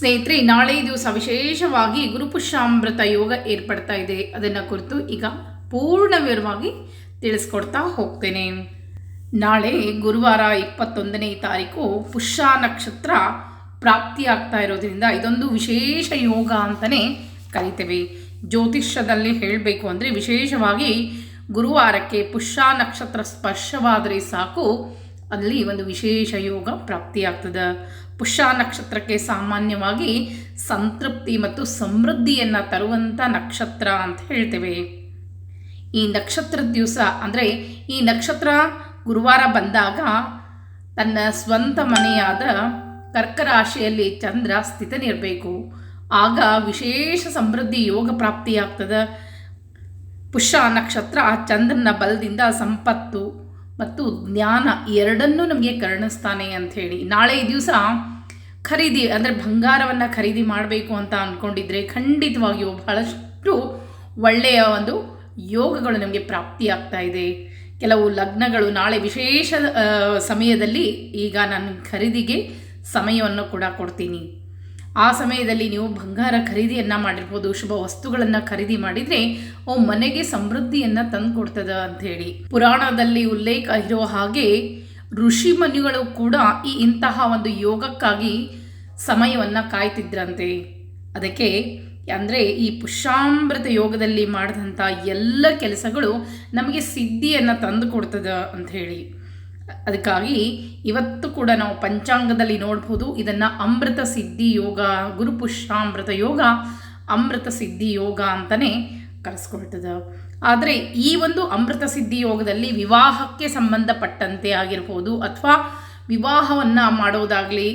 ಸ್ನೇಹಿತರೆ, ನಾಳೆ ದಿವಸ ವಿಶೇಷವಾಗಿ ಗುರುಪುಷ್ಯಾಮೃತ ಯೋಗ ಏರ್ಪಡ್ತಾ ಇದೆ. ಅದನ್ನು ಕುರಿತು ಈಗ ಪೂರ್ಣ ವಿವರವಾಗಿ ತಿಳಿಸ್ಕೊಡ್ತಾ ಹೋಗ್ತೇನೆ. ನಾಳೆ ಗುರುವಾರ ಇಪ್ಪತ್ತೊಂದನೇ ತಾರೀಕು ಪುಷ್ಯ ನಕ್ಷತ್ರ ಪ್ರಾಪ್ತಿಯಾಗ್ತಾ ಇರೋದ್ರಿಂದ ಇದೊಂದು ವಿಶೇಷ ಯೋಗ ಅಂತಲೇ ಕರಿತೇವೆ. ಜ್ಯೋತಿಷ್ಯದಲ್ಲಿ ಹೇಳಬೇಕು ಅಂದರೆ ವಿಶೇಷವಾಗಿ ಗುರುವಾರಕ್ಕೆ ಪುಷ್ಯ ನಕ್ಷತ್ರ ಸ್ಪರ್ಶವಾದರೆ ಸಾಕು. ಅಲ್ಲಿ ಒಂದು ವಿಶೇಷ ಯೋಗ ಪ್ರಾಪ್ತಿಯಾಗ್ತದೆ. ಪುಷ್ಯ ನಕ್ಷತ್ರಕ್ಕೆ ಸಾಮಾನ್ಯವಾಗಿ ಸಂತೃಪ್ತಿ ಮತ್ತು ಸಮೃದ್ಧಿಯನ್ನು ತರುವಂಥ ನಕ್ಷತ್ರ ಅಂತ ಹೇಳ್ತೇವೆ. ಈ ನಕ್ಷತ್ರದ ದಿವಸ ಅಂದರೆ ಈ ನಕ್ಷತ್ರ ಗುರುವಾರ ಬಂದಾಗ ತನ್ನ ಸ್ವಂತ ಮನೆಯಾದ ಕರ್ಕರಾಶಿಯಲ್ಲಿ ಚಂದ್ರ ಸ್ಥಿತನಿರಬೇಕು. ಆಗ ವಿಶೇಷ ಸಮೃದ್ಧಿ ಯೋಗ ಪ್ರಾಪ್ತಿಯಾಗ್ತದೆ. ಪುಷ್ಯ ನಕ್ಷತ್ರ ಚಂದ್ರನ ಬಲದಿಂದ ಸಂಪತ್ತು. ಮತ್ತು ಜ್ಞಾನ ಎರಡನ್ನೂ ನಮಗೆ ಕರ್ಣಿಸ್ತಾನೆ ಅಂಥೇಳಿ ನಾಳೆ ಈ ದಿವಸ ಖರೀದಿ ಅಂದರೆ ಬಂಗಾರವನ್ನು ಖರೀದಿ ಮಾಡಬೇಕು ಅಂತ ಅಂದ್ಕೊಂಡಿದ್ರೆ ಖಂಡಿತವಾಗಿಯೂ ಬಹಳಷ್ಟು ಒಳ್ಳೆಯ ಒಂದು ಯೋಗಗಳು ನಮಗೆ ಪ್ರಾಪ್ತಿಯಾಗ್ತಾ ಇದೆ. ಕೆಲವು ಲಗ್ನಗಳು ನಾಳೆ ವಿಶೇಷ ಸಮಯದಲ್ಲಿ ಈಗ ನಾನು ಖರೀದಿಗೆ ಸಮಯವನ್ನು ಕೂಡ ಕೊಡ್ತೀನಿ. ಆ ಸಮಯದಲ್ಲಿ ನೀವು ಬಂಗಾರ ಖರೀದಿಯನ್ನು ಮಾಡಿರ್ಬೋದು, ಶುಭ ವಸ್ತುಗಳನ್ನು ಖರೀದಿ ಮಾಡಿದರೆ, ಓ ಮನೆಗೆ ಸಮೃದ್ಧಿಯನ್ನು ಕೊಡ್ತದ ಅಂಥೇಳಿ. ಪುರಾಣದಲ್ಲಿ ಉಲ್ಲೇಖ ಇರೋ ಹಾಗೆ ಋಷಿ ಮನುಗಳು ಕೂಡ ಈ ಇಂತಹ ಒಂದು ಯೋಗಕ್ಕಾಗಿ ಸಮಯವನ್ನು ಕಾಯ್ತಿದ್ರಂತೆ. ಅದಕ್ಕೆ ಅಂದರೆ ಈ ಪುಷ್ಯಾಮೃತ ಯೋಗದಲ್ಲಿ ಮಾಡಿದಂಥ ಎಲ್ಲ ಕೆಲಸಗಳು ನಮಗೆ ಸಿದ್ಧಿಯನ್ನು ತಂದು ಕೊಡ್ತದ ಅಂತ ಹೇಳಿ ಅದಕ್ಕಾಗಿ ಇವತ್ತು ಕೂಡ ನಾವು ಪಂಚಾಂಗದಲ್ಲಿ ನೋಡ್ಬೋದು ಇದನ್ನು ಅಮೃತ ಸಿದ್ಧಿ ಯೋಗ ಗುರುಪುಷ್ಯಾಮೃತ ಯೋಗ, ಅಮೃತ ಸಿದ್ಧಿ ಯೋಗ ಅಂತಲೇ ಕರೆಸ್ಕೊಳ್ತದೆ. ಆದರೆ ಈ ಒಂದು ಅಮೃತ ಸಿದ್ಧಿ ಯೋಗದಲ್ಲಿ ವಿವಾಹಕ್ಕೆ ಸಂಬಂಧಪಟ್ಟಂತೆ ಆಗಿರ್ಬೋದು ಅಥವಾ ವಿವಾಹವನ್ನು ಮಾಡೋದಾಗಲಿ,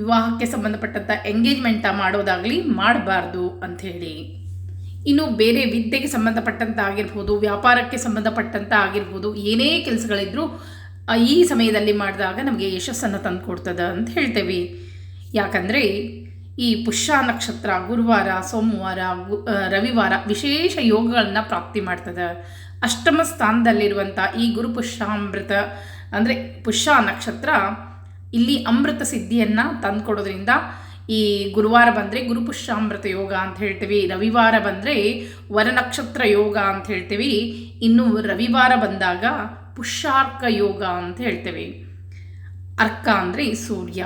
ವಿವಾಹಕ್ಕೆ ಸಂಬಂಧಪಟ್ಟಂಥ ಎಂಗೇಜ್ಮೆಂಟ ಮಾಡೋದಾಗಲಿ ಮಾಡಬಾರ್ದು ಅಂಥೇಳಿ ಇನ್ನು ಬೇರೆ ವಿದ್ಯೆಗೆ ಸಂಬಂಧಪಟ್ಟಂತ ಆಗಿರ್ಬೋದು, ವ್ಯಾಪಾರಕ್ಕೆ ಸಂಬಂಧಪಟ್ಟಂತ ಆಗಿರ್ಬೋದು, ಏನೇ ಕೆಲಸಗಳಿದ್ರೂ ಈ ಸಮಯದಲ್ಲಿ ಮಾಡಿದಾಗ ನಮಗೆ ಯಶಸ್ಸನ್ನು ತಂದುಕೊಡ್ತದೆ ಅಂತ ಹೇಳ್ತೇವೆ. ಯಾಕಂದರೆ ಈ ಪುಷ್ಯ ನಕ್ಷತ್ರ, ಗುರುವಾರ, ಸೋಮವಾರ ರವಿವಾರ ವಿಶೇಷ ಯೋಗಗಳನ್ನು ಪ್ರಾಪ್ತಿ ಮಾಡ್ತದೆ. ಅಷ್ಟಮ ಸ್ಥಾನದಲ್ಲಿರುವಂಥ ಈ ಗುರುಪುಷ್ಯಾಮೃತ ಅಂದರೆ ಪುಷ್ಯ ನಕ್ಷತ್ರ ಇಲ್ಲಿ ಅಮೃತ ಸಿದ್ಧಿಯನ್ನು ತಂದುಕೊಡೋದ್ರಿಂದ ಈ ಗುರುವಾರ ಬಂದರೆ ಗುರುಪುಷ್ಯಾಮೃತ ಯೋಗ ಅಂತ ಹೇಳ್ತೀವಿ. ರವಿವಾರ ಬಂದರೆ ವರನಕ್ಷತ್ರ ಯೋಗ ಅಂತ ಹೇಳ್ತೀವಿ. ಇನ್ನು ರವಿವಾರ ಬಂದಾಗ ಪುಷ್ಯಾರ್ಕ ಯೋಗ ಅಂತ ಹೇಳ್ತೇವೆ. ಅರ್ಕ ಅಂದರೆ ಸೂರ್ಯ.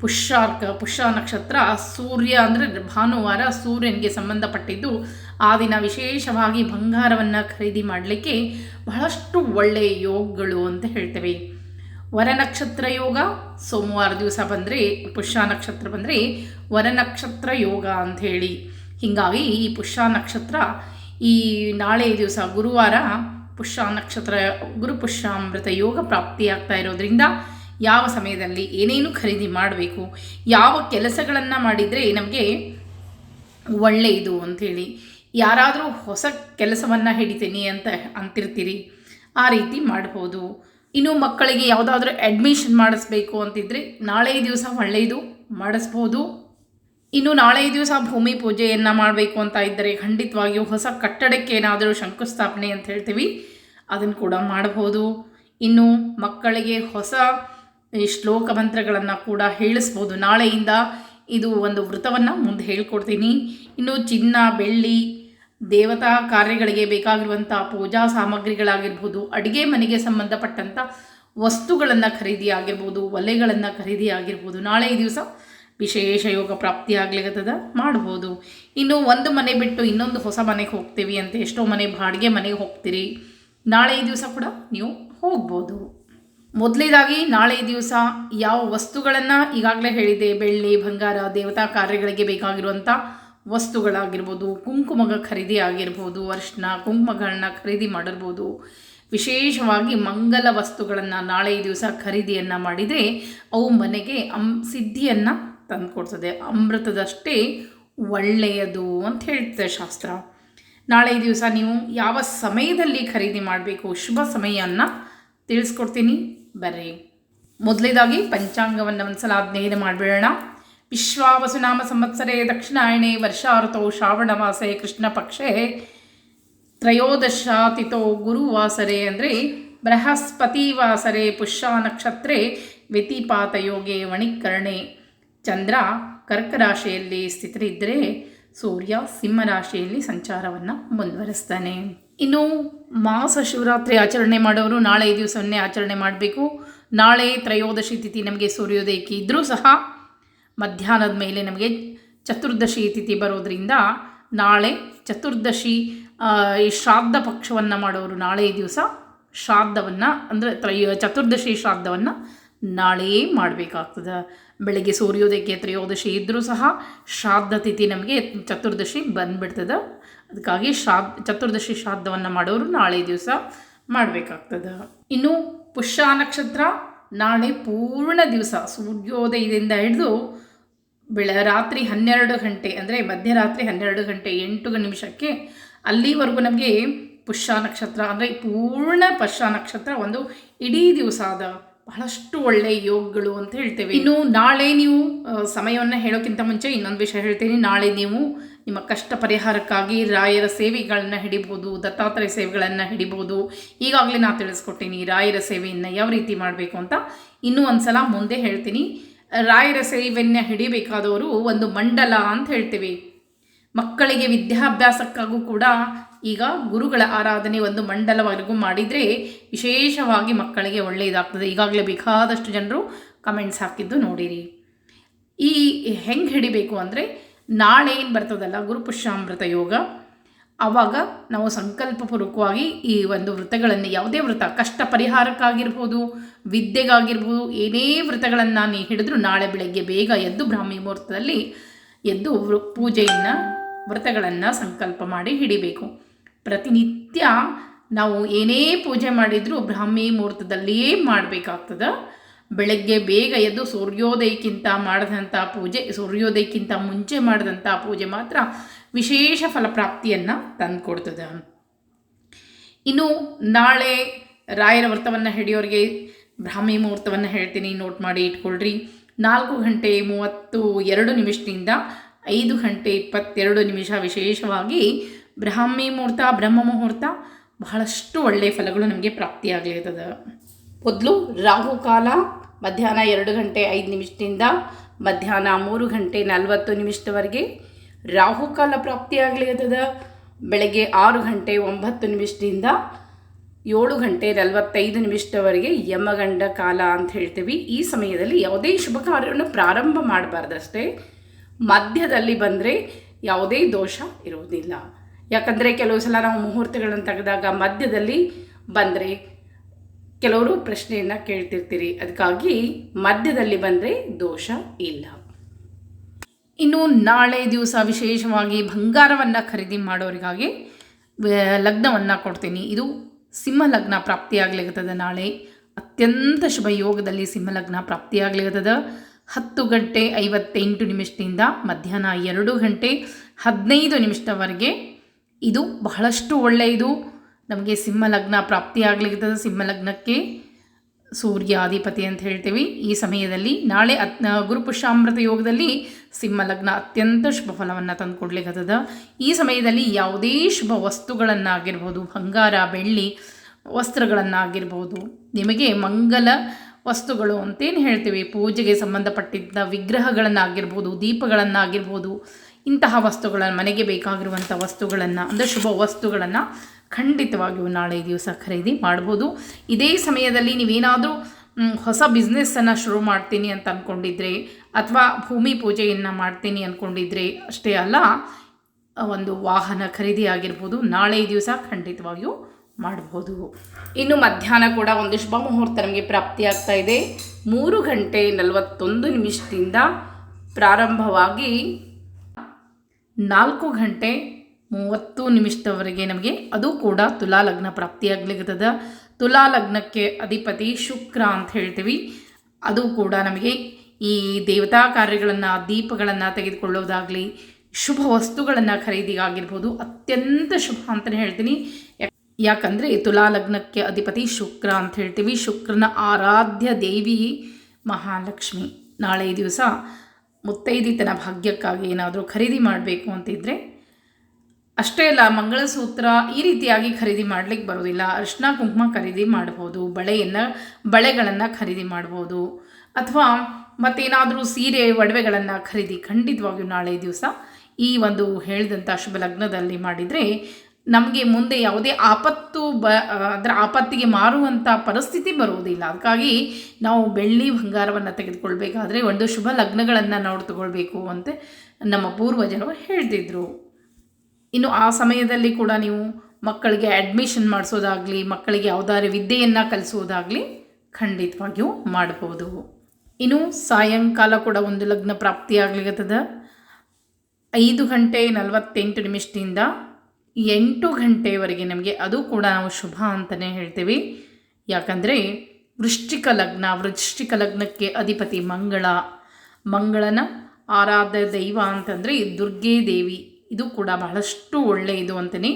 ಪುಷ್ಯಾರ್ಕ, ಪುಷ್ಯ ನಕ್ಷತ್ರ, ಸೂರ್ಯ ಅಂದರೆ ಭಾನುವಾರ ಸೂರ್ಯನಿಗೆ ಸಂಬಂಧಪಟ್ಟಿದ್ದು ಆ ದಿನ ವಿಶೇಷವಾಗಿ ಬಂಗಾರವನ್ನು ಖರೀದಿ ಮಾಡಲಿಕ್ಕೆ ಬಹಳಷ್ಟು ಒಳ್ಳೆಯ ಯೋಗಗಳು ಅಂತ ಹೇಳ್ತೇವೆ. ವರನಕ್ಷತ್ರ ಯೋಗ, ಸೋಮವಾರ ದಿವಸ ಬಂದರೆ ಪುಷ್ಯ ನಕ್ಷತ್ರ ಬಂದರೆ ವರನಕ್ಷತ್ರ ಯೋಗ ಅಂತ ಹೇಳಿ. ಹೀಗಾಗಿ ಈ ಪುಷ್ಯ ನಕ್ಷತ್ರ ಈ ನಾಳೆ ದಿವಸ ಗುರುವಾರ ಪುಷ್ಯ ನಕ್ಷತ್ರ ಗುರು ಪುಷ್ಯಾಮೃತ ಯೋಗ ಪ್ರಾಪ್ತಿಯಾಗ್ತಾ ಇರೋದ್ರಿಂದ ಯಾವ ಸಮಯದಲ್ಲಿ ಏನೇನು ಖರೀದಿ ಮಾಡಬೇಕು, ಯಾವ ಕೆಲಸಗಳನ್ನು ಮಾಡಿದರೆ ನಮಗೆ ಒಳ್ಳೆಯದು ಅಂಥೇಳಿ ಯಾರಾದರೂ ಹೊಸ ಕೆಲಸವನ್ನು ಹಿಡಿತೀನಿ ಅಂತ ಅಂತಿರ್ತೀರಿ, ಆ ರೀತಿ ಮಾಡ್ಬೋದು. ಇನ್ನು ಮಕ್ಕಳಿಗೆ ಯಾವುದಾದ್ರೂ ಅಡ್ಮಿಷನ್ ಮಾಡಿಸ್ಬೇಕು ಅಂತಿದ್ರೆ ನಾಳೆ ದಿವಸ ಒಳ್ಳೆಯದು, ಮಾಡಿಸ್ಬೋದು. ಇನ್ನು ನಾಳೆ ದಿವಸ ಭೂಮಿ ಪೂಜೆಯನ್ನು ಮಾಡಬೇಕು ಅಂತ ಇದ್ದರೆ ಖಂಡಿತವಾಗಿಯೂ ಹೊಸ ಕಟ್ಟಡಕ್ಕೆ ಏನಾದರೂ ಶಂಕುಸ್ಥಾಪನೆ ಅಂತ ಹೇಳ್ತೀವಿ. ಅದನ್ನು ಕೂಡ ಮಾಡಬಹುದು. ಇನ್ನು ಮಕ್ಕಳಿಗೆ ಹೊಸ ಶ್ಲೋಕ ಮಂತ್ರಗಳನ್ನು ಕೂಡ ಹೇಳಿಸ್ಬೋದು. ನಾಳೆಯಿಂದ ಇದು ಒಂದು ವೃತವನ್ನು ಮುಂದೆ ಹೇಳ್ಕೊಡ್ತೀನಿ. ಇನ್ನು ಚಿನ್ನ, ಬೆಳ್ಳಿ, ದೇವತಾ ಕಾರ್ಯಗಳಿಗೆ ಬೇಕಾಗಿರುವಂಥ ಪೂಜಾ ಸಾಮಗ್ರಿಗಳಾಗಿರ್ಬೋದು, ಅಡುಗೆ ಮನೆಗೆ ಸಂಬಂಧಪಟ್ಟಂಥ ವಸ್ತುಗಳನ್ನು ಖರೀದಿ ಆಗಿರ್ಬೋದು ಒಲೆಗಳನ್ನು ಖರೀದಿ ಆಗಿರ್ಬೋದು ನಾಳೆ ದಿವಸ ವಿಶೇಷ ಯೋಗ ಪ್ರಾಪ್ತಿ ಆಗ್ಲಿಕ್ಕದ ಮಾಡ್ಬೋದು. ಇನ್ನು ಒಂದು ಮನೆ ಬಿಟ್ಟು ಇನ್ನೊಂದು ಹೊಸ ಮನೆಗೆ ಹೋಗ್ತೀವಿ ಅಂತ ಎಷ್ಟೋ ಮನೆ ಬಾಡಿಗೆ ಮನೆಗೆ ಹೋಗ್ತೀರಿ. ನಾಳೆ ದಿವಸ ಕೂಡ ನೀವು ಹೋಗ್ಬೋದು. ಮೊದಲೇದಾಗಿ ನಾಳೆ ದಿವಸ ಯಾವ ವಸ್ತುಗಳನ್ನು ಈಗಾಗಲೇ ಹೇಳಿದೆ ಬೆಳ್ಳಿ, ಬಂಗಾರ, ದೇವತಾ ಕಾರ್ಯಗಳಿಗೆ ಬೇಕಾಗಿರುವಂಥ ವಸ್ತುಗಳಾಗಿರ್ಬೋದು, ಕುಂಕುಮಗ ಖರೀದಿ ಆಗಿರ್ಬೋದು, ಅರಿಶಿನ, ಕುಂಕುಮಗಳನ್ನ ಖರೀದಿ ಮಾಡಿರ್ಬೋದು. ವಿಶೇಷವಾಗಿ ಮಂಗಲ ವಸ್ತುಗಳನ್ನು ನಾಳೆ ದಿವಸ ಖರೀದಿಯನ್ನು ಮಾಡಿದರೆ ಅವು ಮನೆಗೆ ಅಂ, ಸಿದ್ಧಿಯನ್ನು ತಂದುಕೊಡ್ತದೆ ಅಮೃತದಷ್ಟೇ ಒಳ್ಳೆಯದು ಅಂತ ಹೇಳ್ತದೆ ಶಾಸ್ತ್ರ. ನಾಳೆ ದಿವಸ ನೀವು ಯಾವ ಸಮಯದಲ್ಲಿ ಖರೀದಿ ಮಾಡಬೇಕು, ಶುಭ ಸಮಯವನ್ನು ತಿಳಿಸ್ಕೊಡ್ತೀನಿ. ಬರ್ರಿ. ಮೊದಲೇದಾಗಿ ಪಂಚಾಂಗವನ್ನು ಒಂದ್ಸಲ ಅಧ್ಯಯನ ಮಾಡಿಬಿಡೋಣ. ವಿಶ್ವಾವಸುನಾಮ ಸಂವತ್ಸರೇ ದಕ್ಷಿಣಾಯಣೆ ವರ್ಷಾಋತೌ ಶ್ರಾವಣ ಮಾಸೆ ಕೃಷ್ಣ ಪಕ್ಷೆ. ತ್ರಯೋದಶಾತಿಥೋ ಗುರುವಾಸರೆ ಅಂದರೆ ಬೃಹಸ್ಪತಿ ವಾಸರೆ ಪುಷ್ಯ ನಕ್ಷತ್ರೇ ವ್ಯತಿಪಾತ ಯೋಗೆ ವಣಿಕರ್ಣೆ. ಚಂದ್ರ ಕರ್ಕ ರಾಶಿಯಲ್ಲಿ ಸ್ಥಿತರಿದ್ದರೆ ಸೂರ್ಯ ಸಿಂಹ ರಾಶಿಯಲ್ಲಿ ಸಂಚಾರವನ್ನು ಮುಂದುವರಿಸ್ತಾನೆ. ಇನ್ನು ಮಾಸ ಶಿವರಾತ್ರಿ ಆಚರಣೆ ಮಾಡೋರು ನಾಳೆ ದಿವಸವನ್ನೇ ಆಚರಣೆ ಮಾಡಬೇಕು. ನಾಳೆ ತ್ರಯೋದಶಿ ತಿಥಿ ನಮಗೆ ಸೂರ್ಯೋದಯಕ್ಕೆ ಇದ್ದರೂ ಸಹ ಮಧ್ಯಾಹ್ನದ ಮೇಲೆ ನಮಗೆ ಚತುರ್ದಶಿ ತಿಥಿ ಬರೋದರಿಂದ ನಾಳೆ ಚತುರ್ದಶಿ ಈ ಶ್ರಾದ್ದ ಪಕ್ಷವನ್ನು ಮಾಡೋರು ನಾಳೆ ದಿವಸ ಶ್ರಾದ್ದವನ್ನು, ಅಂದರೆ ತ್ರಯ, ಚತುರ್ದಶಿ ಶ್ರಾದ್ದವನ್ನು ನಾಳೆಯೇ ಮಾಡಬೇಕಾಗ್ತದೆ. ಬೆಳಗ್ಗೆ ಸೂರ್ಯೋದಯಕ್ಕೆ ತ್ರಯೋದಶಿ ಇದ್ದರೂ ಸಹ ಶ್ರಾದ್ದ ತಿಥಿ ನಮಗೆ ಚತುರ್ದಶಿ ಬಂದುಬಿಡ್ತದೆ. ಅದಕ್ಕಾಗಿ ಶ್ರಾದ್, ಚತುರ್ದಶಿ ಶ್ರಾದ್ದವನ್ನು ಮಾಡೋರು ನಾಳೆ ದಿವಸ ಮಾಡಬೇಕಾಗ್ತದೆ. ಇನ್ನು ಪುಷ್ಯ ನಕ್ಷತ್ರ ನಾಳೆ ಪೂರ್ಣ ದಿವಸ. ಸೂರ್ಯೋದಯದಿಂದ ಹಿಡಿದು ಬೆಳ, ರಾತ್ರಿ ಹನ್ನೆರಡು ಗಂಟೆ, ಅಂದರೆ ಮಧ್ಯರಾತ್ರಿ ಹನ್ನೆರಡು ಗಂಟೆ ಎಂಟು ನಿಮಿಷಕ್ಕೆ ಅಲ್ಲಿವರೆಗೂ ನಮಗೆ ಪುಷ್ಯ ನಕ್ಷತ್ರ, ಅಂದರೆ ಪೂರ್ಣ ಪುಷ್ಯ ನಕ್ಷತ್ರ ಒಂದು ಇಡೀ ದಿವಸ ಅದ. ಬಹಳಷ್ಟು ಒಳ್ಳೆ ಯೋಗಗಳು ಅಂತ ಹೇಳ್ತೇವೆ. ಇನ್ನು ನಾಳೆ ನೀವು ಸಮಯವನ್ನು ಹೇಳೋಕ್ಕಿಂತ ಮುಂಚೆ ಇನ್ನೊಂದು ವಿಷಯ ಹೇಳ್ತೀನಿ. ನಾಳೆ ನೀವು ನಿಮ್ಮ ಕಷ್ಟ ಪರಿಹಾರಕ್ಕಾಗಿ ರಾಯರ ಸೇವೆಗಳನ್ನ ಹಿಡಿಬೋದು, ದತ್ತಾತ್ರೇಯ ಸೇವೆಗಳನ್ನು ಹಿಡಿಬೋದು. ಈಗಾಗಲೇ ನಾನು ತಿಳಿಸ್ಕೊಟ್ಟಿನಿ, ರಾಯರ ಸೇವೆಯನ್ನು ಯಾವ ರೀತಿ ಮಾಡಬೇಕು ಅಂತ. ಇನ್ನೂ ಒಂದ್ಸಲ ಮುಂದೆ ಹೇಳ್ತೀನಿ. ರಾಯರ ಸೇವೆಯನ್ನು ಹಿಡಿಬೇಕಾದವರು ಒಂದು ಮಂಡಲ ಅಂತ ಹೇಳ್ತೀವಿ. ಮಕ್ಕಳಿಗೆ ವಿದ್ಯಾಭ್ಯಾಸಕ್ಕಾಗೂ ಕೂಡ ಈಗ ಗುರುಗಳ ಆರಾಧನೆ ಒಂದು ಮಂಡಲವರೆಗೂ ಮಾಡಿದರೆ ವಿಶೇಷವಾಗಿ ಮಕ್ಕಳಿಗೆ ಒಳ್ಳೆಯದಾಗ್ತದೆ. ಈಗಾಗಲೇ ಬೇಕಾದಷ್ಟು ಜನರು ಕಮೆಂಟ್ಸ್ ಹಾಕಿದ್ದು ನೋಡಿರಿ. ಈ ಹೆಂಗೆ ಹಿಡಿಬೇಕು ಅಂದರೆ ನಾಳೆ ಏನು ಬರ್ತದಲ್ಲ ಗುರುಪುಷ್ಯಾಮೃತ ಯೋಗ. ಆವಾಗ ನಾವು ಸಂಕಲ್ಪಪೂರ್ವಕವಾಗಿ ಈ ಒಂದು ವೃತ್ತಗಳನ್ನು ಯಾವುದೇ ವೃತ್ತ ಕಷ್ಟ ಪರಿಹಾರಕ್ಕಾಗಿರ್ಬೋದು, ವಿದ್ಯೆಗಾಗಿರ್ಬೋದು, ಏನೇ ವೃತ್ತಗಳನ್ನು ನೀ ಹಿಡಿದ್ರು ನಾಳೆ ಬೆಳಗ್ಗೆ ಬೇಗ ಎದ್ದು ಬ್ರಾಹ್ಮಿ ಮುಹೂರ್ತದಲ್ಲಿ ಎದ್ದು ಪೂಜೆಯನ್ನು, ವ್ರತಗಳನ್ನು ಸಂಕಲ್ಪ ಮಾಡಿ ಹಿಡಿಬೇಕು. ಪ್ರತಿನಿತ್ಯ ನಾವು ಏನೇ ಪೂಜೆ ಮಾಡಿದರೂ ಬ್ರಾಹ್ಮಿ ಮುಹೂರ್ತದಲ್ಲಿಯೇ ಮಾಡಬೇಕಾಗ್ತದೆ. ಬೆಳಗ್ಗೆ ಬೇಗ ಎದ್ದು ಸೂರ್ಯೋದಯಕ್ಕಿಂತ ಮಾಡಿದಂಥ ಪೂಜೆ, ಸೂರ್ಯೋದಯಕ್ಕಿಂತ ಮುಂಚೆ ಮಾಡಿದಂಥ ಪೂಜೆ ಮಾತ್ರ ವಿಶೇಷ ಫಲಪ್ರಾಪ್ತಿಯನ್ನು ತಂದುಕೊಡ್ತದೆ. ಇನ್ನು ನಾಳೆ ರಾಯರ ವ್ರತವನ್ನು ಹಿಡಿಯೋರಿಗೆ ಬ್ರಾಹ್ಮಿ ಮುಹೂರ್ತವನ್ನು ಹೇಳ್ತೀನಿ. ನೋಟ್ ಮಾಡಿ ಇಟ್ಕೊಳ್ರಿ. ನಾಲ್ಕು ಗಂಟೆ ಮೂವತ್ತು ಎರಡು ನಿಮಿಷದಿಂದ ಐದು ಗಂಟೆ ಇಪ್ಪತ್ತೆರಡು ನಿಮಿಷ ವಿಶೇಷವಾಗಿ ಬ್ರಾಹ್ಮಿ ಮುಹೂರ್ತ, ಬ್ರಹ್ಮ ಮುಹೂರ್ತ ಬಹಳಷ್ಟು ಒಳ್ಳೆಯ ಫಲಗಳು ನಮಗೆ ಪ್ರಾಪ್ತಿಯಾಗಲಿರ್ತದೆ. ಮೊದಲು ರಾಹುಕಾಲ ಮಧ್ಯಾಹ್ನ ಎರಡು ಗಂಟೆ ಐದು ನಿಮಿಷದಿಂದ ಮಧ್ಯಾಹ್ನ ಮೂರು ಗಂಟೆ ನಲವತ್ತು ನಿಮಿಷದವರೆಗೆ ರಾಹುಕಾಲ ಪ್ರಾಪ್ತಿಯಾಗಲಿರ್ತದೆ. ಬೆಳಗ್ಗೆ ಆರು ಗಂಟೆ ಒಂಬತ್ತು ನಿಮಿಷದಿಂದ ಏಳು ಗಂಟೆ ನಲವತ್ತೈದು ನಿಮಿಷದವರೆಗೆ ಯಮಗಂಡ ಕಾಲ ಅಂತ ಹೇಳ್ತೀವಿ. ಈ ಸಮಯದಲ್ಲಿ ಯಾವುದೇ ಶುಭ ಕಾರ್ಯವನ್ನು ಪ್ರಾರಂಭ ಮಾಡಬಾರ್ದಷ್ಟೇ. ಮಧ್ಯದಲ್ಲಿ ಬಂದರೆ ಯಾವುದೇ ದೋಷ ಇರುವುದಿಲ್ಲ. ಯಾಕಂದರೆ ಕೆಲವು ಸಲ ನಾವು ಮುಹೂರ್ತಗಳನ್ನು ತೆಗೆದಾಗ ಮಧ್ಯದಲ್ಲಿ ಬಂದರೆ ಕೆಲವರು ಪ್ರಶ್ನೆಯನ್ನು ಕೇಳ್ತಿರ್ತೀರಿ. ಅದಕ್ಕಾಗಿ ಮಧ್ಯದಲ್ಲಿ ಬಂದರೆ ದೋಷ ಇಲ್ಲ. ಇನ್ನು ನಾಳೆ ದಿವಸ ವಿಶೇಷವಾಗಿ ಬಂಗಾರವನ್ನು ಖರೀದಿ ಮಾಡೋರಿಗಾಗಿ ಲಗ್ನವನ್ನು ಕೊಡ್ತೀನಿ. ಇದು ಸಿಂಹ ಲಗ್ನ ಪ್ರಾಪ್ತಿಯಾಗಲಿರ್ತದೆ ನಾಳೆ. ಅತ್ಯಂತ ಶುಭ ಯೋಗದಲ್ಲಿ ಸಿಂಹ ಲಗ್ನ ಪ್ರಾಪ್ತಿಯಾಗಲಿರ್ತದೆ ಹತ್ತು ಗಂಟೆ ಐವತ್ತೆಂಟು ನಿಮಿಷದಿಂದ ಮಧ್ಯಾಹ್ನ ಎರಡು ಗಂಟೆ ಹದಿನೈದು ನಿಮಿಷದವರೆಗೆ ಇದು ಬಹಳಷ್ಟು ಒಳ್ಳೆಯದು ನಮಗೆ ಸಿಂಹ ಲಗ್ನ ಪ್ರಾಪ್ತಿಯಾಗಲಿರ್ತದೆ ಸಿಂಹ ಲಗ್ನಕ್ಕೆ ಸೂರ್ಯ ಅಧಿಪತಿ ಅಂತ ಹೇಳ್ತೀವಿ. ಈ ಸಮಯದಲ್ಲಿ ನಾಳೆ ಅತ್ ಗುರುಪುಷ್ಯಾಮೃತ ಯೋಗದಲ್ಲಿ ಸಿಂಹ ಲಗ್ನ ಅತ್ಯಂತ ಶುಭ ಫಲವನ್ನು ತಂದುಕೊಡ್ಲಿಕ್ಕತ್ತದ ಈ ಸಮಯದಲ್ಲಿ ಯಾವುದೇ ಶುಭ ವಸ್ತುಗಳನ್ನಾಗಿರ್ಬೋದು, ಬಂಗಾರ, ಬೆಳ್ಳಿ ವಸ್ತ್ರಗಳನ್ನಾಗಿರ್ಬೋದು, ನಿಮಗೆ ಮಂಗಲ ವಸ್ತುಗಳು ಅಂತೇನು ಹೇಳ್ತೀವಿ. ಪೂಜೆಗೆ ಸಂಬಂಧಪಟ್ಟಿದ್ದ ವಿಗ್ರಹಗಳನ್ನಾಗಿರ್ಬೋದು, ದೀಪಗಳನ್ನಾಗಿರ್ಬೋದು ಇಂತಹ ವಸ್ತುಗಳನ್ನು, ಮನೆಗೆ ಬೇಕಾಗಿರುವಂಥ ವಸ್ತುಗಳನ್ನು, ಅಂದರೆ ಶುಭ ವಸ್ತುಗಳನ್ನು ಖಂಡಿತವಾಗಿಯೂ ನಾಳೆ ದಿವಸ ಖರೀದಿ ಮಾಡ್ಬೋದು. ಇದೇ ಸಮಯದಲ್ಲಿ ನೀವೇನಾದರೂ ಹೊಸ ಬಿಸ್ನೆಸ್ಸನ್ನು ಶುರು ಮಾಡ್ತೀನಿ ಅಂತ ಅಂದ್ಕೊಂಡಿದ್ರೆ ಅಥವಾ ಭೂಮಿ ಪೂಜೆಯನ್ನು ಮಾಡ್ತೀನಿ ಅಂದ್ಕೊಂಡಿದ್ರೆ ಅಷ್ಟೇ ಅಲ್ಲ, ಒಂದು ವಾಹನ ಖರೀದಿ ಆಗಿರ್ಬೋದು, ನಾಳೆ ದಿವಸ ಖಂಡಿತವಾಗಿಯೂ ಮಾಡಬಹುದು ಇನ್ನು ಮಧ್ಯಾಹ್ನ ಕೂಡ ಒಂದು ಶುಭ ಮುಹೂರ್ತ ನಮಗೆ ಪ್ರಾಪ್ತಿಯಾಗ್ತಾ ಇದೆ. ಮೂರು ಗಂಟೆ ನಲವತ್ತೊಂದು ನಿಮಿಷದಿಂದ ಪ್ರಾರಂಭವಾಗಿ ನಾಲ್ಕು ಗಂಟೆ ಮೂವತ್ತು ನಿಮಿಷದವರೆಗೆ ನಮಗೆ ಅದು ಕೂಡ ತುಲಾ ಲಗ್ನ ಪ್ರಾಪ್ತಿಯಾಗ್ಲಿಕ್ಕದ ತುಲಾ ಲಗ್ನಕ್ಕೆ ಅಧಿಪತಿ ಶುಕ್ರ ಅಂತ ಹೇಳ್ತೀವಿ. ಅದು ಕೂಡ ನಮಗೆ ಈ ದೇವತಾ ಕಾರ್ಯಗಳನ್ನು, ದೀಪಗಳನ್ನು ತೆಗೆದುಕೊಳ್ಳೋದಾಗಲಿ ಶುಭ ವಸ್ತುಗಳನ್ನು ಖರೀದಿಗಾಗಿರ್ಬೋದು, ಅತ್ಯಂತ ಶುಭ ಅಂತಲೇ ಹೇಳ್ತೀನಿ. ಯಾಕಂದರೆ ತುಲಾ ಲಗ್ನಕ್ಕೆ ಅಧಿಪತಿ ಶುಕ್ರ ಅಂತ ಹೇಳ್ತೀವಿ. ಶುಕ್ರನ ಆರಾಧ್ಯ ದೇವಿ ಮಹಾಲಕ್ಷ್ಮಿ. ನಾಳೆ ದಿವಸ ಮುತ್ತೈದಿತನ ಭಾಗ್ಯಕ್ಕಾಗಿ ಏನಾದರೂ ಖರೀದಿ ಮಾಡಬೇಕು ಅಂತಿದ್ದರೆ ಅಷ್ಟೇ ಅಲ್ಲ, ಮಂಗಳಸೂತ್ರ ಈ ರೀತಿಯಾಗಿ ಖರೀದಿ ಮಾಡಲಿಕ್ಕೆ ಬರೋದಿಲ್ಲ ಅರಿಶಿನ ಕುಂಕುಮ ಖರೀದಿ ಮಾಡ್ಬೋದು, ಬಳೆಯನ್ನು, ಬಳೆಗಳನ್ನು ಖರೀದಿ ಮಾಡ್ಬೋದು. ಅಥವಾ ಮತ್ತೇನಾದರೂ ಸೀರೆ, ಒಡವೆಗಳನ್ನು ಖರೀದಿ ಖಂಡಿತವಾಗಿಯೂ ನಾಳೆ ದಿವಸ ಈ ಒಂದು ಹೇಳಿದಂಥ ಶುಭ ಲಗ್ನದಲ್ಲಿ ಮಾಡಿದರೆ ನಮಗೆ ಮುಂದೆ ಯಾವುದೇ ಆಪತ್ತು ಬ ಅದರ ಆಪತ್ತಿಗೆ ಮಾರುವಂಥ ಪರಿಸ್ಥಿತಿ ಬರುವುದಿಲ್ಲ. ಅದಕ್ಕಾಗಿ ನಾವು ಬೆಳ್ಳಿ ಬಂಗಾರವನ್ನು ತೆಗೆದುಕೊಳ್ಬೇಕಾದ್ರೆ ಒಂದು ಶುಭ ಲಗ್ನಗಳನ್ನು ನಾವು ತಗೊಳ್ಬೇಕು ಅಂತ ನಮ್ಮ ಪೂರ್ವಜರು ಹೇಳ್ತಿದ್ರು. ಇನ್ನು ಆ ಸಮಯದಲ್ಲಿ ಕೂಡ ನೀವು ಮಕ್ಕಳಿಗೆ ಅಡ್ಮಿಷನ್ ಮಾಡಿಸೋದಾಗಲಿ, ಮಕ್ಕಳಿಗೆ ಯಾವುದಾದ್ರೂ ವಿದ್ಯೆಯನ್ನು ಕಲಿಸೋದಾಗಲಿ ಖಂಡಿತವಾಗಿಯೂ ಮಾಡ್ಬೋದು. ಇನ್ನು ಸಾಯಂಕಾಲ ಕೂಡ ಒಂದು ಲಗ್ನ ಪ್ರಾಪ್ತಿಯಾಗ್ಲಿಕ್ಕತ್ತದ ಐದು ಗಂಟೆ ನಲವತ್ತೆಂಟು ನಿಮಿಷದಿಂದ ಎಂಟು ಗಂಟೆವರೆಗೆ ನಮಗೆ ಅದು ಕೂಡ ನಾವು ಶುಭ ಅಂತಲೇ ಹೇಳ್ತೀವಿ. ಯಾಕಂದರೆ ವೃಶ್ಚಿಕ ಲಗ್ನ, ವೃಶ್ಚಿಕ ಲಗ್ನಕ್ಕೆ ಅಧಿಪತಿ ಮಂಗಳ. ಮಂಗಳನ ಆರಾಧ್ಯ ದೈವ ಅಂತಂದರೆ ದುರ್ಗೆ ದೇವಿ. ಇದು ಕೂಡ ಬಹಳಷ್ಟು ಒಳ್ಳೆಯದು ಅಂತಲೇ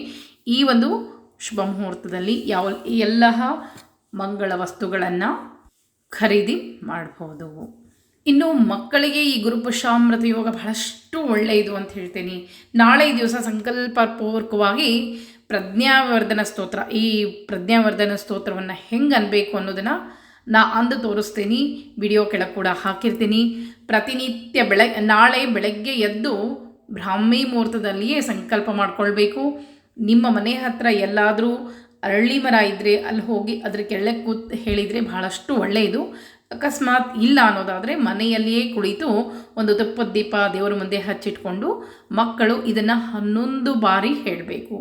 ಈ ಒಂದು ಶುಭ ಮುಹೂರ್ತದಲ್ಲಿ ಯಾವ ಎಲ್ಲ ಮಂಗಳ ವಸ್ತುಗಳನ್ನು ಖರೀದಿ ಮಾಡ್ಬೋದು. ಇನ್ನು ಮಕ್ಕಳಿಗೆ ಈ ಗುರುಪುಷಾಮೃತ ಯೋಗ ಬಹಳಷ್ಟು ಒಳ್ಳೆಯದು ಅಂತ ಹೇಳ್ತೀನಿ. ನಾಳೆ ದಿವಸ ಸಂಕಲ್ಪಪೂರ್ವಕವಾಗಿ ಪ್ರಜ್ಞಾವರ್ಧನ ಸ್ತೋತ್ರ. ಈ ಪ್ರಜ್ಞಾವರ್ಧನ ಸ್ತೋತ್ರವನ್ನು ಹೆಂಗೆ ಅನ್ಬೇಕು ಅನ್ನೋದನ್ನು ನಾ ಅಂದು ತೋರಿಸ್ತೀನಿ. ವಿಡಿಯೋ ಕೆಳಗೆ ಕೂಡ ಹಾಕಿರ್ತೀನಿ. ಪ್ರತಿನಿತ್ಯ ಬೆಳ, ನಾಳೆ ಬೆಳಗ್ಗೆ ಎದ್ದು ಬ್ರಾಹ್ಮಿ ಮುಹೂರ್ತದಲ್ಲಿಯೇ ಸಂಕಲ್ಪ ಮಾಡಿಕೊಳ್ಬೇಕು. ನಿಮ್ಮ ಮನೆ ಹತ್ರ ಎಲ್ಲಾದರೂ ಅರಳಿ ಮರ ಇದ್ದರೆ ಅಲ್ಲಿ ಹೋಗಿ ಅದ್ರ ಕೆಳಗೆ ಕೂತ್ ಹೇಳಿದರೆ ಬಹಳಷ್ಟು ಒಳ್ಳೆಯದು ಅಕಸ್ಮಾತ್ ಇಲ್ಲ ಅನ್ನೋದಾದರೆ ಮನೆಯಲ್ಲಿಯೇ ಕುಳಿತು ಒಂದು ತುಪ್ಪದ ದೀಪ ದೇವರ ಮುಂದೆ ಹಚ್ಚಿಟ್ಕೊಂಡು ಮಕ್ಕಳು ಇದನ್ನು ಹನ್ನೊಂದು ಬಾರಿ ಹೇಳಬೇಕು.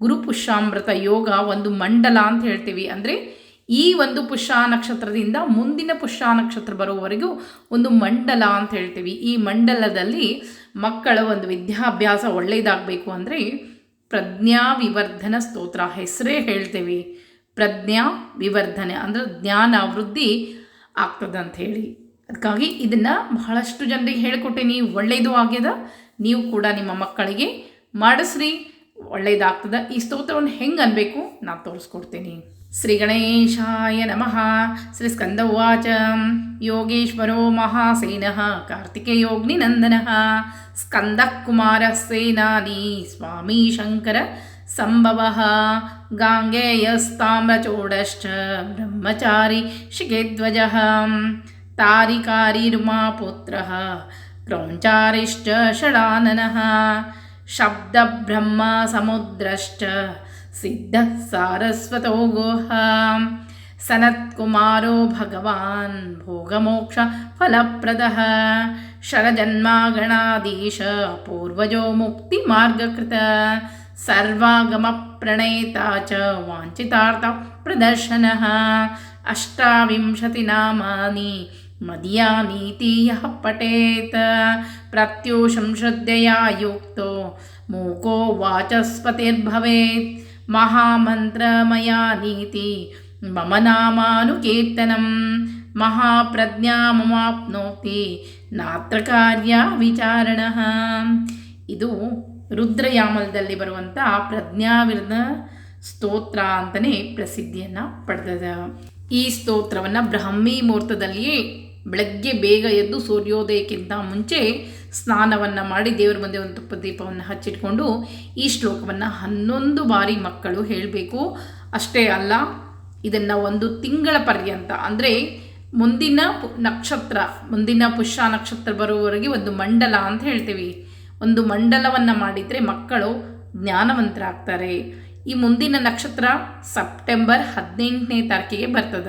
ಗುರು ಪುಷ್ಯಾಮೃತ ಯೋಗ ಒಂದು ಮಂಡಲ ಅಂತ ಹೇಳ್ತೀವಿ. ಅಂದರೆ ಈ ಒಂದು ಪುಷ್ಯ ನಕ್ಷತ್ರದಿಂದ ಮುಂದಿನ ಪುಷ್ಯ ನಕ್ಷತ್ರ ಬರುವವರೆಗೂ ಒಂದು ಮಂಡಲ ಅಂತ ಹೇಳ್ತೀವಿ. ಈ ಮಂಡಲದಲ್ಲಿ ಮಕ್ಕಳ ಒಂದು ವಿದ್ಯಾಭ್ಯಾಸ ಒಳ್ಳೆಯದಾಗಬೇಕು ಅಂದರೆ ಪ್ರಜ್ಞಾ ವಿವರ್ಧನ ಸ್ತೋತ್ರ. ಹೆಸರೇ ಹೇಳ್ತೀವಿ. ಪ್ರಜ್ಞಾ ವಿವರ್ಧನೆ ಅಂದರೆ ಜ್ಞಾನ ವೃದ್ಧಿ ಆಗ್ತದೆ ಅಂತ ಹೇಳಿ ಅದಕ್ಕಾಗಿ ಇದನ್ನು ಬಹಳಷ್ಟು ಜನರಿಗೆ ಹೇಳಿಕೊಟ್ಟೇನಿ ಒಳ್ಳೆಯದು ಆಗ್ಯದ, ನೀವು ಕೂಡ ನಿಮ್ಮ ಮಕ್ಕಳಿಗೆ ಮಾಡಿಸ್ರಿ ಒಳ್ಳೆಯದಾಗ್ತದೆ ಈ ಸ್ತೋತ್ರವನ್ನು ಹೆಂಗೆ ಅನ್ಬೇಕು ನಾನು ತೋರಿಸ್ಕೊಡ್ತೀನಿ. ಶ್ರೀ ಗಣೇಶಾಯ ನಮಃ, ಶ್ರೀ ಸ್ಕಂದ ಉಚ ಯೋಗೇಶ್ವರೋ ಮಹಾಸೇನಃ ಕಾರ್ತಿಕೇಯೋಗ್ನಿನಂದನಃ ಸ್ಕಂದ ಕುಮಾರ ಸೇನಾನಿ ಸ್ವಾಮಿ ಶಂಕರ सम्भवः। गाङ्गेयस्ताम्रचूडश्च ब्रह्मचारी शिखेध्वजः तारिकारिरुमापुत्रः क्रौञ्चारिश्च षडाननः। शब्दब्रह्मसमुद्रश्च सिद्धः सारस्वतो गुहा। सनत्कुमारो भगवान् भोगमोक्षफलप्रदः षडजन्मागणाधीश पूर्वजो मुक्तिमार्गकृत। सर्वागमप्रणेता च वाञ्छितार्थप्रदर्शनः अष्टाविंशतिनामानि मदीयानीति यः पठेत् प्रत्यूषं श्रद्धया युक्तो मूको वाचस्पतिर्भवेत् महामन्त्रमया नीति मम नामानुकीर्तनं महाप्रज्ञाममाप्नोति नात्र कार्या विचारणः ಇದು ರುದ್ರಯಾಮಲದಲ್ಲಿ ಬರುವಂಥ ಪ್ರಜ್ಞಾವಿರದ ಸ್ತೋತ್ರ ಅಂತಲೇ ಪ್ರಸಿದ್ಧಿಯನ್ನು ಪಡೆದದ ಈ ಸ್ತೋತ್ರವನ್ನು ಬ್ರಹ್ಮಿ ಮುಹೂರ್ತದಲ್ಲಿಯೇ ಬೆಳಗ್ಗೆ ಬೇಗ ಎದ್ದು ಸೂರ್ಯೋದಯಕ್ಕಿಂತ ಮುಂಚೆ ಸ್ನಾನವನ್ನು ಮಾಡಿ ದೇವರ ಮುಂದೆ ಒಂದು ತುಪ್ಪ ದೀಪವನ್ನು ಹಚ್ಚಿಟ್ಕೊಂಡು ಈ ಶ್ಲೋಕವನ್ನು ಹನ್ನೊಂದು ಬಾರಿ ಮಕ್ಕಳು ಹೇಳಬೇಕು. ಅಷ್ಟೇ ಅಲ್ಲ, ಇದನ್ನು ಒಂದು ತಿಂಗಳ ಪರ್ಯಂತ, ಅಂದರೆ ಮುಂದಿನ ನಕ್ಷತ್ರ, ಮುಂದಿನ ಪುಷ್ಯ ನಕ್ಷತ್ರ ಬರುವವರೆಗೆ ಒಂದು ಮಂಡಲ ಅಂತ ಹೇಳ್ತೀವಿ. ಒಂದು ಮಂಡಲವನ್ನು ಮಾಡಿದರೆ ಮಕ್ಕಳು ಜ್ಞಾನವಂತರಾಗ್ತಾರೆ. ಈ ಮುಂದಿನ ನಕ್ಷತ್ರ ಸೆಪ್ಟೆಂಬರ್ ಹದಿನೆಂಟನೇ ತಾರೀಕಿಗೆ ಬರ್ತದ.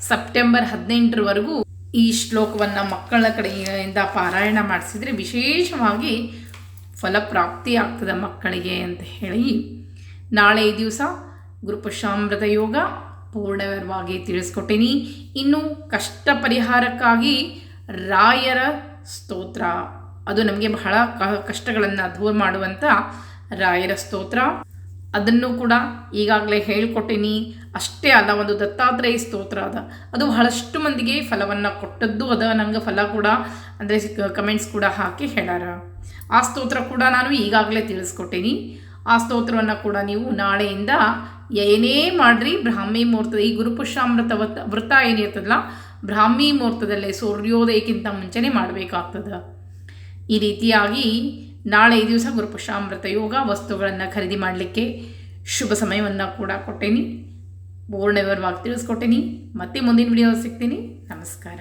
ಸೆಪ್ಟೆಂಬರ್ ಹದಿನೆಂಟರವರೆಗೂ ಈ ಶ್ಲೋಕವನ್ನು ಮಕ್ಕಳ ಕಡೆಯಿಂದ ಪಾರಾಯಣ ಮಾಡಿಸಿದರೆ ವಿಶೇಷವಾಗಿ ಫಲಪ್ರಾಪ್ತಿ ಆಗ್ತದೆ ಮಕ್ಕಳಿಗೆ ಅಂತ ಹೇಳಿ. ನಾಳೆ ದಿವಸ ಗುರುಪುಷಾಮೃತ ಯೋಗ ಪೂರ್ಣವಾಗಿ ತಿಳಿಸ್ಕೊಟ್ಟೀನಿ. ಇನ್ನು ಕಷ್ಟ ಪರಿಹಾರಕ್ಕಾಗಿ ರಾಯರ ಸ್ತೋತ್ರ. ಅದು ನಮಗೆ ಬಹಳ ಕಷ್ಟಗಳನ್ನು ದೂರ ಮಾಡುವಂಥ ರಾಯರ ಸ್ತೋತ್ರ. ಅದನ್ನು ಕೂಡ ಈಗಾಗಲೇ ಹೇಳಿಕೊಟ್ಟಿನಿ. ಅಷ್ಟೇ ಅಲ್ಲ ಒಂದು ದತ್ತಾತ್ರೇಯ ಸ್ತೋತ್ರ ಅದ ಅದು ಬಹಳಷ್ಟು ಮಂದಿಗೆ ಫಲವನ್ನು ಕೊಟ್ಟದ್ದು. ಅದ ನಂಗೆ ಫಲ ಕೂಡ ಅಂದರೆ ಕಮೆಂಟ್ಸ್ ಕೂಡ ಹಾಕಿ ಹೇಳಾರ ಆ ಸ್ತೋತ್ರ ಕೂಡ ನಾನು ಈಗಾಗಲೇ ತಿಳಿಸ್ಕೊಟ್ಟೀನಿ. ಆ ಸ್ತೋತ್ರವನ್ನು ಕೂಡ ನೀವು ನಾಳೆಯಿಂದ ಏನೇ ಮಾಡ್ರಿ, ಬ್ರಾಹ್ಮಿ ಮುಹೂರ್ತದ ಈ ಗುರುಪುಷ್ಯಾಮೃತ ವೃತ್ತ ವೃತ ಏನಿರ್ತದಲ್ಲ ಬ್ರಾಹ್ಮಿ ಮುಹೂರ್ತದಲ್ಲೇ ಸೂರ್ಯೋದಯಕ್ಕಿಂತ ಮುಂಚೆನೇ ಮಾಡಬೇಕಾಗ್ತದೆ. ಈ ರೀತಿಯಾಗಿ ನಾಳೆ ದಿವಸ ಗುರುಪುಷಾಮೃತ ಯೋಗ ವಸ್ತುಗಳನ್ನು ಖರೀದಿ ಮಾಡಲಿಕ್ಕೆ ಶುಭ ಸಮಯವನ್ನು ಕೂಡ ಕೊಟ್ಟೇನಿ. ಪೂರ್ಣ ವಿವರವಾಗಿ ತಿಳಿಸ್ಕೊಟ್ಟೇನಿ. ಮತ್ತೆ ಮುಂದಿನ ವಿಡಿಯೋ ಸಿಗ್ತೀನಿ. ನಮಸ್ಕಾರ.